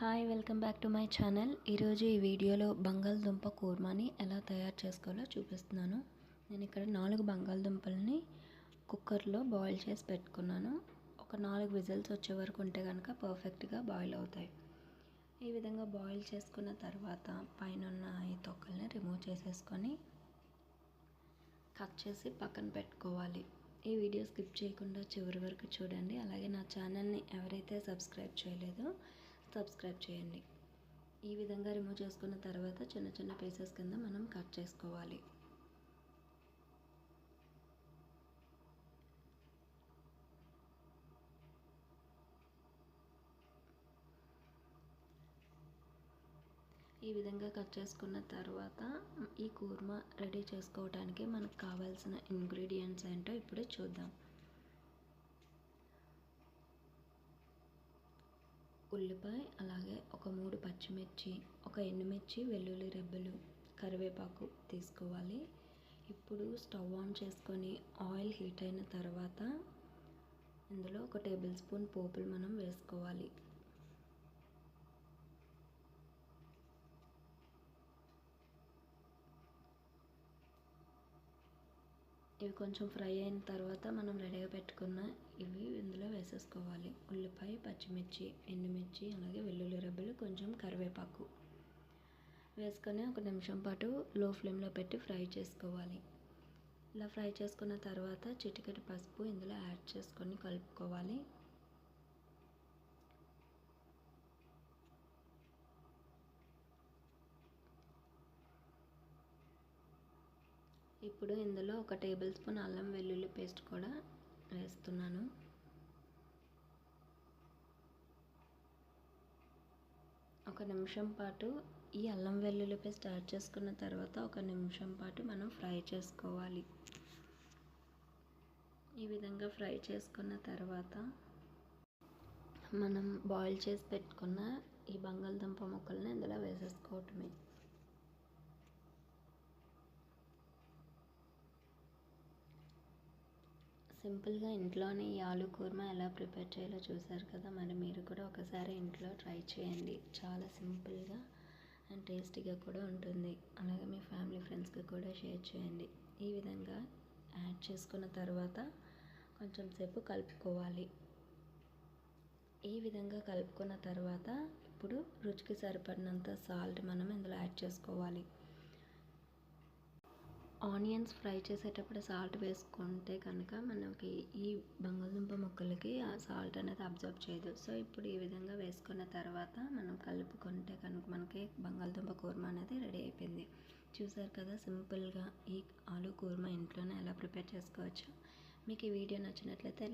Hi welcome back to my channel. ఈరోజు ఈ వీడియోలో బంగాళదుంప కూర్మాని ఎలా తయారు చేసుకోవాలో చూపిస్తున్నాను. నేను ఇక్కడ నాలుగు బంగాళదుంపల్ని కుక్కర్లో బాయిల్ చేసి పెట్టుకున్నాను. ఒక నాలుగు విజిల్స్ వచ్చే వరకు ఉంటే కనుక పర్ఫెక్ట్గా బాయిల్ అవుతాయి. ఈ విధంగా బాయిల్ చేసుకున్న తర్వాత పైన ఉన్న ఈ తొక్కల్ని రిమూవ్ చేసేసుకొని కట్ చేసి పక్కన పెట్టుకోవాలి. ఈ వీడియో స్కిప్ చేయకుండా చివరి వరకు చూడండి. అలాగే నా ఛానల్ని ఎవరైతే సబ్స్క్రైబ్ చేయలేదో సబ్స్క్రైబ్ చేయండి. ఈ విధంగా రిమూవ్ చేసుకున్న తర్వాత చిన్న చిన్న పీసెస్ కింద మనం కట్ చేసుకోవాలి. ఈ విధంగా కట్ చేసుకున్న తర్వాత ఈ కూర్మా రెడీ చేసుకోవడానికి మనకు కావాల్సిన ఇంగ్రీడియంట్స్ ఏంటో ఇప్పుడు చూద్దాం. ఉల్లిపాయ అలాగే ఒక మూడు పచ్చిమిర్చి ఒక ఎండుమిర్చి వెల్లుల్లి రెబ్బలు కరివేపాకు తీసుకోవాలి. ఇప్పుడు స్టవ్ ఆన్ చేసుకొని ఆయిల్ హీట్ అయిన తర్వాత ఇందులో ఒక టేబుల్ స్పూన్ పోపులు మనం వేసుకోవాలి. ఇవి కొంచెం ఫ్రై అయిన తర్వాత మనం రెడీగా పెట్టుకున్న ఇవి ఇందులో వేసేసుకోవాలి. ఉల్లిపాయ పచ్చిమిర్చి ఎండుమిర్చి అలాగే వెల్లుల్లి రబ్బలు కొంచెం కరివేపాకు వేసుకొని ఒక నిమిషం పాటు లో ఫ్లేమ్లో పెట్టి ఫ్రై చేసుకోవాలి. ఇలా ఫ్రై చేసుకున్న తర్వాత చిటికెటి పసుపు ఇందులో యాడ్ చేసుకొని కలుపుకోవాలి. ఇప్పుడు ఇందులో ఒక టేబుల్ స్పూన్ అల్లం వెల్లుల్లి పేస్ట్ కూడా వేస్తున్నాను. ఒక నిమిషం పాటు ఈ అల్లం వెల్లుల్లి పేస్ట్ యాడ్ చేసుకున్న తర్వాత ఒక నిమిషం పాటు మనం ఫ్రై చేసుకోవాలి. ఈ విధంగా ఫ్రై చేసుకున్న తర్వాత మనం బాయిల్ చేసి పెట్టుకున్న ఈ బంగాళదుంప ముక్కల్ని ఇందులో వేసేస్తాం. సింపుల్గా ఇంట్లోనే ఈ ఆలు కూర్మ ఎలా ప్రిపేర్ చేయాలో చూసారు కదా మరి మీరు కూడా ఒకసారి ఇంట్లో ట్రై చేయండి. చాలా సింపుల్గా అండ్ టేస్టీగా కూడా ఉంటుంది. అలాగే మీ ఫ్యామిలీ ఫ్రెండ్స్కి కూడా షేర్ చేయండి. ఈ విధంగా యాడ్ చేసుకున్న తర్వాత కొంచెం సేపు కలుపుకోవాలి. ఈ విధంగా కలుపుకున్న తర్వాత ఇప్పుడు రుచికి సరిపడినంత సాల్ట్ మనం ఇందులో యాడ్ చేసుకోవాలి. ఆనియన్స్ ఫ్రై చేసేటప్పుడు సాల్ట్ వేసుకుంటే కనుక మనకి ఈ బంగాళదుంప ముక్కలకి ఆ సాల్ట్ అనేది అబ్జర్వ్ చేయదు. సో ఇప్పుడు ఈ విధంగా వేసుకున్న తర్వాత మనం కలుపుకుంటే కనుక మనకి బంగాళదుంప కూర్మా అనేది రెడీ అయిపోయింది. చూసారు కదా సింపుల్గా ఈ ఆలు కూర్మా ఇంట్లోనే ఎలా ప్రిపేర్ చేసుకోవచ్చు? మీకు ఈ వీడియో నచ్చినట్లయితే